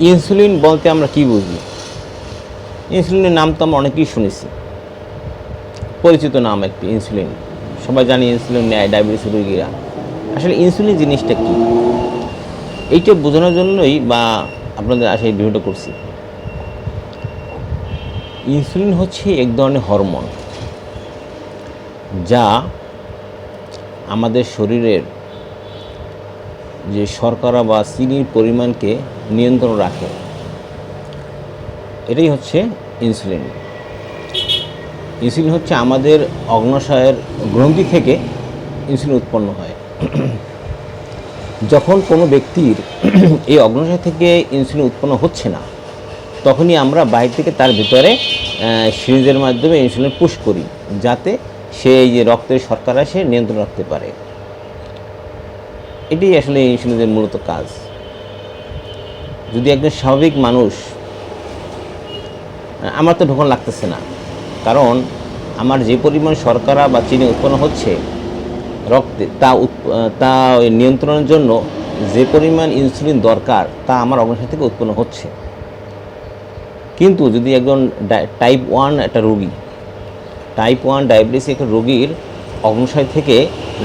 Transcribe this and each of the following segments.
Insulin বলতে আমরা কি বুঝি? ইনসুলিনের নাম তো আমরা অনেকেই শুনেছি। পরিচিত নাম একটি, ইনসুলিন। সবাই জানি ইনসুলিন নেয়, ডায়াবেটিস রোগীরা। আসলে ইনসুলিন জিনিসটা কী? এইটা বোঝানোর জন্যই বা আপনাদের আসলে এই করছি। ইনসুলিন হচ্ছে এক ধরনের হরমোন যা আমাদের শরীরের যে শর্করা বা চিনির পরিমাণকে নিয়ন্ত্রণ রাখে। এটাই হচ্ছে ইনসুলিন ইনসুলিন হচ্ছে আমাদের অগ্নাশয়ের গ্রন্থি থেকে ইনসুলিন উৎপন্ন হয়। যখন কোনো ব্যক্তির এই অগ্নাশয় থেকে ইনসুলিন উৎপন্ন হচ্ছে না, তখনই আমরা বাইরে থেকে তার ভিতরে সিরিজের মাধ্যমে ইনসুলিন পুশ করি, যাতে সে এই যে রক্তের শর্করা সে নিয়ন্ত্রণ রাখতে পারে। এটাই আসলে ইনসুলিনের মূলত কাজ। যদি একজন স্বাভাবিক মানুষ আমার তো ঢোকন লাগতেছে না। কারণ আমার যে পরিমাণ শর্করা বা চিনি উৎপন্ন হচ্ছে, রক্তে, তা তা নিয়ন্ত্রণের জন্য যে পরিমাণ ইনসুলিন দরকার, তা আমার অগ্নাশয় থেকে উৎপন্ন হচ্ছে। কিন্তু যদি একজন টাইপ ওয়ান একটা রোগী টাইপ ওয়ান ডায়াবেটিস একটা রোগীর অগ্নাশয় থেকে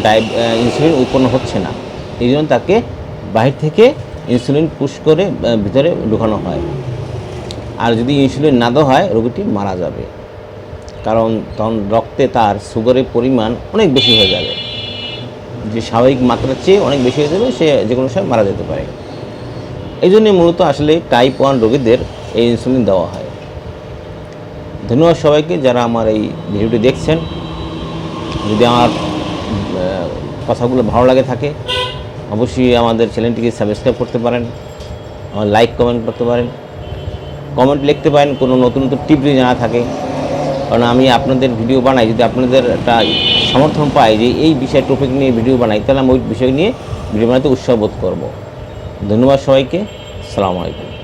ডায় ইনসুলিন উৎপন্ন হচ্ছে না এই জন্য তাকে বাহির থেকে ইনসুলিন পুশ করে ভিতরে ঢুকানো হয়। আর যদি ইনসুলিন না দেওয়া হয়, রোগীটি মারা যাবে। কারণ তখন রক্তে তার সুগারের পরিমাণ অনেক বেশি হয়ে যাবে। যে স্বাভাবিক মাত্রার চেয়ে অনেক বেশি হয়ে যাবে, সে যে কোনো সময় মারা যেতে পারে। এই জন্যে মূলত আসলে টাইপ ওয়ান রোগীদের এই ইনসুলিন দেওয়া হয়। ধন্যবাদ সবাইকে যারা আমার এই ভিডিওটি দেখছেন। যদি আমার কথাগুলো ভালো লাগে থাকে অবশ্যই আমাদের চ্যানেলটিকে সাবস্ক্রাইব করতে পারেন, আমার লাইক কমেন্ট করতে পারেন কমেন্ট লিখতে পারেন, কোনো নতুন নতুন টিপ যদি জানা থাকে। কারণ আমি আপনাদের ভিডিও বানাই, যদি আপনাদের একটা সমর্থন পাই যে এই বিষয় টপিক নিয়ে ভিডিও বানাই, তাহলে আমি ওই বিষয় নিয়ে ভিডিও বানাতে উৎসাহ বোধ করব। ধন্যবাদ সবাইকে সালামু আলাইকুম।